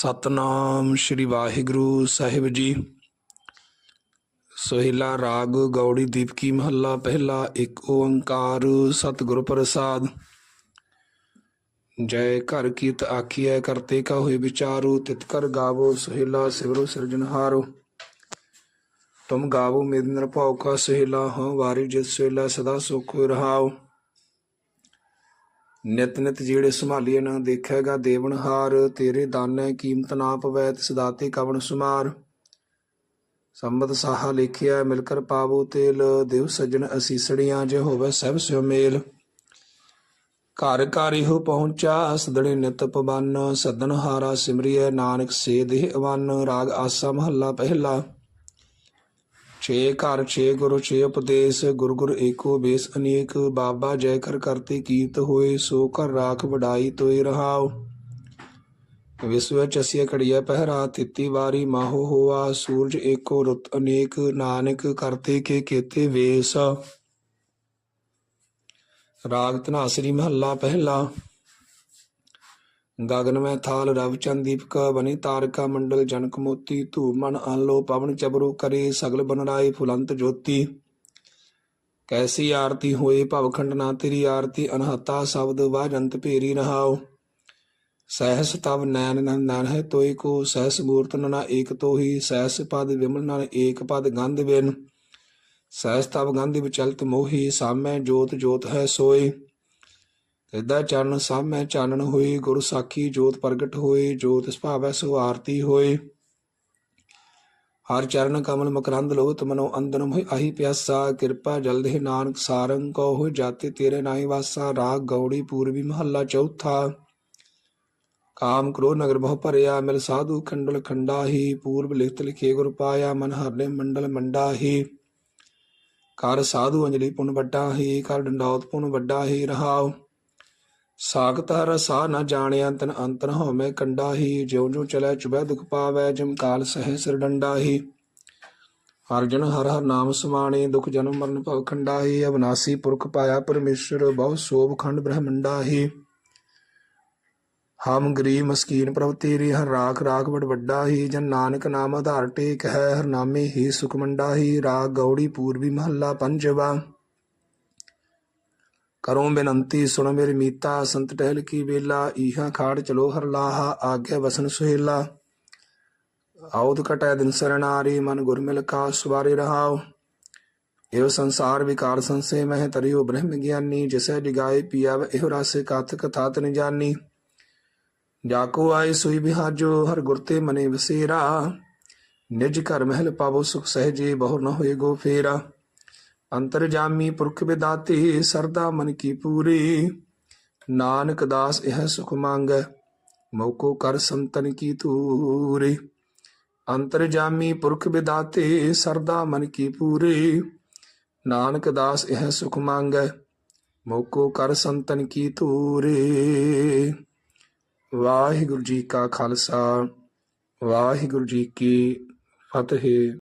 ਸਤਨਾਮ ਸ੍ਰੀ ਵਾਹਿਗੁਰੂ ਸਾਹਿਬ ਜੀ। ਸੋਹਿਲਾ ਰਾਗ ਗੌੜੀ ਦੀਪਕੀ ਮਹੱਲਾ, ਪਹਿਲਾ ਇੱਕ ਓੰਕਾਰ ਸਤਿਗੁਰ ਪ੍ਰਸਾਦ। ਜੈ ਘਰ ਕੀਤ ਆਖੀਐ ਕਰਤੇ ਕਾ ਹੋਏ ਵਿਚਾਰੂ, ਤਿਤ ਕਰ ਗਾਵੋ, ਸੋਹਿਲਾ ਸਿਵਰੋ ਸਿਰਜਨਹਾਰੋ ਤੁਮ ਗਾਵੋ ਮੇਦ ਨਿਰਭਉ ਕਾ ਸੋਹਿਲਾ ਹੋ ਵਾਰੀ ਜਿਸ ਸੋਹਿਲਾ ਸਦਾ ਸੁਖ ਰਹਾਓ ਨਿਤ ਨਿਤ ਜਿਹੜੇ ਸੰਭਾਲੀਏ ਨਾ ਦੇਖੇਗਾ ਦੇਵਨਹਾਰ ਤੇਰੇ ਦਾਨੈ ਕੀਮਤ ਨਾ ਪਵੈ, ਤਿਸ ਦਾਤੇ ਕਵਣ ਸੁਮਾਰ। ਸੰਬਤ ਸਾਹਾ ਲਿਖਿਆ, ਮਿਲ ਕਰ ਪਾਵੋ ਤੇਲ, ਦੇਵ ਸੱਜਣ ਅਸੀਸੜੀਆਂ, ਜੇ ਹੋਵੇ ਸਭ ਸਿਉ ਮੇਲ। ਘਰ ਘਰ ਇਹੋ ਪਹੁੰਚਾ ਸਦੜੇ ਨਿਤ ਪਵਨ, ਸਦਨ ਹਾਰਾ ਸਿਮਰਿਐ, ਨਾਨਕ ਸੇ ਦੇਹ ਅਵਨ, ਰਾਗ ਆਸਾ ਮਹੱਲਾ ਪਹਿਲਾ। ਛੇ ਘਰ, ਛੇ ਗੁਰੂ, ਛੇ ਉਪਦੇਸ਼, ਗੁਰ ਗੁਰ ਏਕੋ ਬੇਸ ਅਨੇਕ, ਬਾਬਾ ਜੈ ਕਰ ਕਰਤੇ ਕੀਰਤ ਹੋਏ, ਸੋ ਕਰ ਰਾਖ ਵਡਾਈ ਤੋਏ ਰਹਾਉ। ਵਿਸਵ ਚਸਿਆ ਕੜੀਆ ਪਹਿਰਾ, ਤਿੱਤੀ ਵਾਰੀ ਮਾਹੋ ਹੋਆ, ਸੂਰਜ ਏਕੋ ਰੁੱਤ ਅਨੇਕ, ਨਾਨਕ ਕਰਤੇ ਕੇ ਕੇਤੇ ਵੇਸ। ਰਾਗ ਧਨਾਸਰੀ ਮਹੱਲਾ ਪਹਿਲਾ। ਗਗਨ ਮੈਂ ਥਾਲ ਰਵਚੰਦ ਦੀਪਕ ਬਨੀ ਤਾਰਕਾ ਮੰਡਲ, ਜਨਕ ਮੋਤੀ, ਧੂ ਮਨ ਆਲੋ, ਪਵਨ ਚਬਰੂ ਕਰੇ, ਸਗਲ ਬਨਰਾਏ ਫੁਲੰਤ ਜੋਤੀ। ਕੈਸੀ ਆਰਤੀ ਹੋਏ ਭਵਖੰਡ ਨਾ ਤੇਰੀ ਆਰਤੀ, ਅਨਹਤਾ ਸ਼ਬਦ ਵਾਜੰਤ ਭੇਰੀ ਰਹਾਓ ਸਹਿਸ ਤਵ ਨੈਨ ਨੰਦਨ ਹੈ ਤੋਈ ਕੋ, ਸਹਿਸ ਮੂਰਤ ਨਾ ਏਕ ਤੋਹੀ, ਸਹਿਸ ਪਦ ਵਿਮਲ ਨਨ ਏਕ ਪਦ ਗੰਧ ਬਿਨ। ਸਹਿਸ ਤਵ ਗੰਧ ਵਿਚਲਤ ਮੋਹੀ, ਸਾਮੈ ਜੋਤ ਜੋਤ ਹੈ ਸੋਈ। ਤੇਦਾ ਚਰਨ ਸਭ ਮੈਂ ਚਾਨਣ ਹੋਈ ਗੁਰ ਸਾਖੀ ਜੋਤ ਪ੍ਰਗਟ ਹੋਈ ਜੋਤ ਸੁਭਾਵੈ ਸੋ ਆਰਤੀ ਹੋਈ ਹਰ ਚਰਨ ਕਮਲ ਮਕਰੰਦ ਲੋਤ ਮਨੋ ਅੰਦਰ ਮੋਹਿ ਆਹੀ ਪਿਆਸਾ, ਕਿਰਪਾ ਜਲਦ ਹੈ ਨਾਨਕ ਸਾਰੰਗ ਕੋ ਹੋ ਜਾਤੇ ਤੇਰੇ ਨਾਈ ਵਾਸਾ, ਰਾਗ ਗੌੜੀ ਪੂਰਬੀ ਮਹੱਲਾ ਚੌਥਾ। ਕਾਮ ਕਰੋ ਨਗਰ ਬਹੁ ਭਰਿਆ, ਮਿਲ ਸਾਧੂ ਖੰਡਲ ਖੰਡਾ ਹੀ ਪੂਰਬ ਲਿਖਤ ਲਿਖੇ ਗੁਰ ਪਾਇਆ, ਮਨ ਹਰਨੇ ਮੰਡਲ ਮੰਡਾ ਹੀ ਕਰ ਸਾਧੂ ਅੰਜਲੀ ਪੁਨ ਵੱਡਾ ਹੀ ਕਰ ਡੰਡੌਤ ਪੁਨ ਵੱਡਾ ਹੀ ਰਹਾਓ ਸਾਖਤ ਰਸਾ ਨ ਜਾਣਿਆ ਤਨ ਅੰਤਰ ਹੋਮੈ ਕੰਡਾ ਹੀ ਜਿਉ ਜਿਉ ਚਲੈ ਚੁਬੈ ਦੁਖ ਪਾਵੈ, ਜਿਮ ਕਾਲ ਸਹਿ ਸਿਰ ਡੰਡਾ ਹੀ ਹਰ ਜਨ ਹਰ ਹਰ ਨਾਮ ਸਮਾਣੇ, ਦੁਖ ਜਨਮ ਮਰਨ ਭਵ ਖੰਡਾ ਹੀ ਅਵਨਾਸੀ ਪੁਰਖ ਪਾਇਆ ਪਰਮੇਸ਼ਰ, ਬਹੁ ਸੋਭ ਖੰਡ ਬ੍ਰਹਮੰਡਾ ਹੀ ਹਮ ਗਰੀਬ ਮਸਕੀਨ ਪ੍ਰਭ ਤੇਰੀ, ਹਰ ਰਾਖ ਰਾਖ ਵਡ ਵੱਡਾ ਹੀ ਜਨ ਨਾਨਕ ਨਾਮ ਆਧਾਰ ਟੇਕ ਹੈ, ਹਰ ਨਾਮੇ ਹੀ ਸੁਖ ਮੰਡਾ ਹੀ ਰਾਗ ਗੌੜੀ ਪੂਰਬੀ ਮਹੱਲਾ ਪੰਜਵਾ। ਕਰੋ ਬੇਨੰਤੀ ਸੁਣ ਮੇਰੀ ਮੀਤਾ, ਸੰਤ ਟਹਿਲ ਕੀ ਵੇਲਾ, ਈਹਾ ਖਾੜ ਚਲੋ ਹਰ ਲਾਹਾ, ਆਗੇ ਵਸਨ ਸੁਹੇਲਾ। ਆਉਦ ਕਟੈ ਦਿਨ ਸਰਨਾਰੀ ਮਨ ਗੁਰ ਮਿਲ ਕਾ ਸਵਾਰੇ ਰਹਾਉ। ਇਹੋ ਸੰਸਾਰ ਵਿਕਾਰ ਸੰਸੇ, ਮਹਿ ਤਰਿਓ ਬ੍ਰਹਮ ਗਿਆਨੀ, ਜਿਸੈ ਜਗਾਏ ਪੀਆਵ, ਇਹੋ ਰਸੇ ਕਥ ਕਥਾ ਤਨ ਜਾਨੀ। ਜਾਕੋ ਆਏ ਸੋਈ ਬਿਹਾਜੋ ਹਰ ਗੁਰ ਤੇ ਮਨੇ ਵਸੇਰਾ। ਨਿਜ ਘਰ ਮਹਿਲ ਪਾਵੋ ਸੁਖ ਸਹਜੇ ਬਹੁ ਨ ਹੋਏ ਗੋ ਫੇਰਾ। ਅੰਤਰਜਾਮੀ ਪੁਰਖ ਵਿਦਾਤੇ, ਸਰਦਾ ਮਨ ਕੀ ਪੂਰੀ। ਨਾਨਕ ਦਾਸ ਇਹ ਸੁਖ ਮੰਗੈ, ਮੌਕੋ ਕਰ ਸੰਤਨ ਕੀ ਤੂਰੇ ਅੰਤਰਜਾਮੀ ਪੁਰਖ ਵਿਦਾਤੇ, ਸਰਦਾ ਮਨ ਕੀ ਪੂਰੀ। ਨਾਨਕ ਦਾਸ ਇਹ ਸੁਖ ਮੰਗੈ, ਮੌਕੋ ਕਰ ਸੰਤਨ ਕੀ ਤੂਰੇ ਵਾਹਿਗੁਰੂ ਜੀ ਕਾ ਖਾਲਸਾ, ਵਾਹਿਗੁਰੂ ਜੀ ਕੀ ਫਤਿਹ।